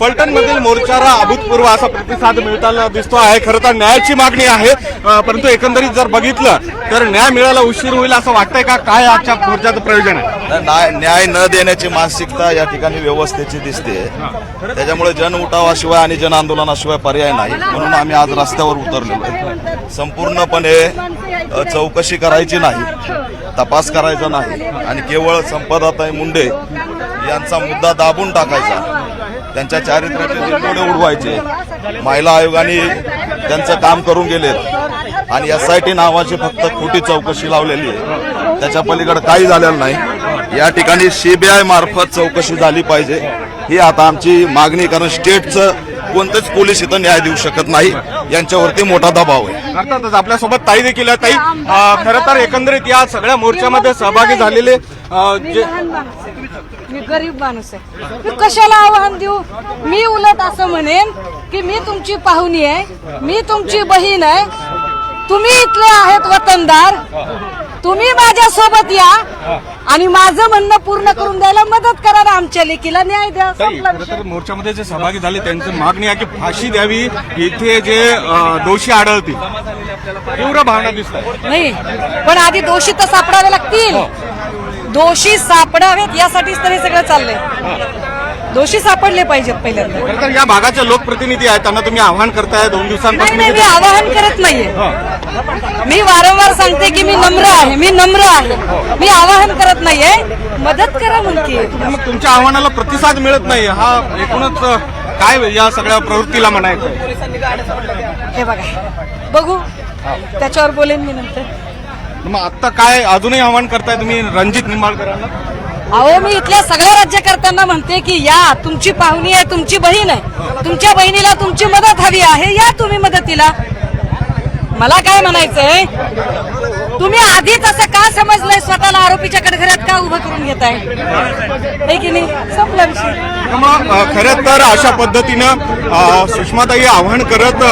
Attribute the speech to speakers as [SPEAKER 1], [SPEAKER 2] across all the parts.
[SPEAKER 1] फलटण मधील मोर्चाला अभूतपूर्व असा प्रतिसाद मिळताना दिसतो आहे. खरं तर न्यायाची मागणी आहे. परंतु एकंदरीत जर बघितलं तर न्याय मिळायला उशीर होईल असं वाटतंय का? काय आजच्या मोर्चाचं प्रयोजन आहे?
[SPEAKER 2] न्याय न देण्याची मानसिकता या ठिकाणी व्यवस्थेची दिसते. त्याच्यामुळे जन उठावाशिवाय आणि जन आंदोलनाशिवाय पर्याय नाही. म्हणून आम्ही आज रस्त्यावर उतरलेलो आहे. संपूर्णपणे चौकशी करायची नाही तपास करायचा नाही. आणि केवळ संपदाताई मुंडे यांचा मुद्दा दाबून टाकायचा. त्यांच्या चारित्र्याचे तोडे उडवायचे. महिला आयोगाने त्यांचं काम करून गेलेत. आणि एस आय टी नावाची फक्त खोटी चौकशी लावलेली आहे. त्याच्या पलीकडे काही झालेलं नाही. या ठिकाणी सीबीआय मार्फत चौकशी झाली पाहिजे. ही आता आमची मागणी कारण स्टेटचं कोणतेच पोलीस इथं न्याय देऊ शकत नाही. यांच्यावरती मोठा दबाव आहे.
[SPEAKER 1] अर्थातच आपल्यासोबत ताई देखील आहे ताई खरं तर एकंदरीत या सगळ्या मोर्चामध्ये सहभागी झालेले
[SPEAKER 3] मी
[SPEAKER 1] जे
[SPEAKER 3] लहान माणूस आहे. मी गरीब माणूस आहे. मी कशाला आव्हान देऊ? मी उलट असं म्हणेन की मी तुमची पाहुणी आहे. मी तुमची बहीण आहे. तुम्ही इथले आहेत वतनदार. तुम्ही माझ्या सोबत या आणि माझं म्हणणं पूर्ण करून द्यायला मदत करा ना आमच्या लेकीला. न्याय द्या.
[SPEAKER 1] ताई
[SPEAKER 3] संपला
[SPEAKER 1] खरं
[SPEAKER 3] विषय.
[SPEAKER 1] तर मोर्चामध्ये जे सहभागी झाले त्यांची मागणी आहे की फाशी द्यावी. इथे जे अ, दोषी आढळतील. तीव्र भावना दिसतात
[SPEAKER 3] नाही पण आधी दोषी तर सापडावे लागतील. दोषी सापडावेत यासाठीच तर हे सगळं चाललंय. दोषी सापडले पाहिजेत पहिल्यांदा.
[SPEAKER 1] खरं तर या भागाचे लोकप्रतिनिधी आहेत त्यांना तुम्ही आव्हान करताय. दोन
[SPEAKER 3] नाही
[SPEAKER 1] दिवसांपासून
[SPEAKER 3] नाही मी आवाहन करत नाहीये. मी वारंवार सांगते की मी नम्र आहे. मी नम्र आहे. मी आवाहन करत नाहीये. मदत करा म्हणते.
[SPEAKER 1] मग तुमच्या आव्हानाला प्रतिसाद मिळत नाही. हा एकूणच काय या सगळ्या प्रवृत्तीला म्हणायचं?
[SPEAKER 3] हे बघा. बघू. त्याच्यावर बोलेन मी नंतर.
[SPEAKER 1] मग आता काय अजूनही आव्हान करताय तुम्ही रणजित निंबाळकरांना?
[SPEAKER 3] अहो मी इथल्या सगळ्या राज्यकर्त्यांना म्हणते की या तुमची पाहुणी आहे तुमची बहीण आहे. तुमच्या बहिणीला तुमची मदत हवी आहे. या तुम्ही मदतीला. मला काय म्हणायचंय? तुम्ही आधीच असं का समजलंय? स्वतःला आरोपीच्या कडघरात का उभं करून घेताय? आहे की नाही? संपला विषय.
[SPEAKER 1] खरं तर अशा पद्धतीनं सुषमाताई आव्हान करत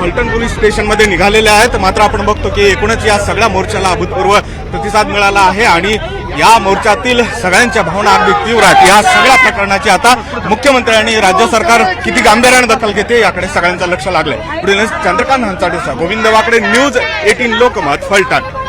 [SPEAKER 1] फलटण पोलीस स्टेशनमध्ये निघालेल्या आहेत. मात्र आपण बघतो की एकूणच या सगळ्या मोर्चाला अभूतपूर्व प्रतिसाद मिळाला आहे आणि या मोर्चातील सगळ्यांच्या भावना अगदी तीव्र आहेत. या सगळ्या प्रकरणाची आता मुख्यमंत्र्यांनी राज्य सरकार किती गांभीर्याने दखल घेते याकडे सगळ्यांचं लक्ष लागलंय. पुढील चंद्रकांत हंचाडेचा गोविंद वाकडे न्यूज एटीन लोकमत फलटण.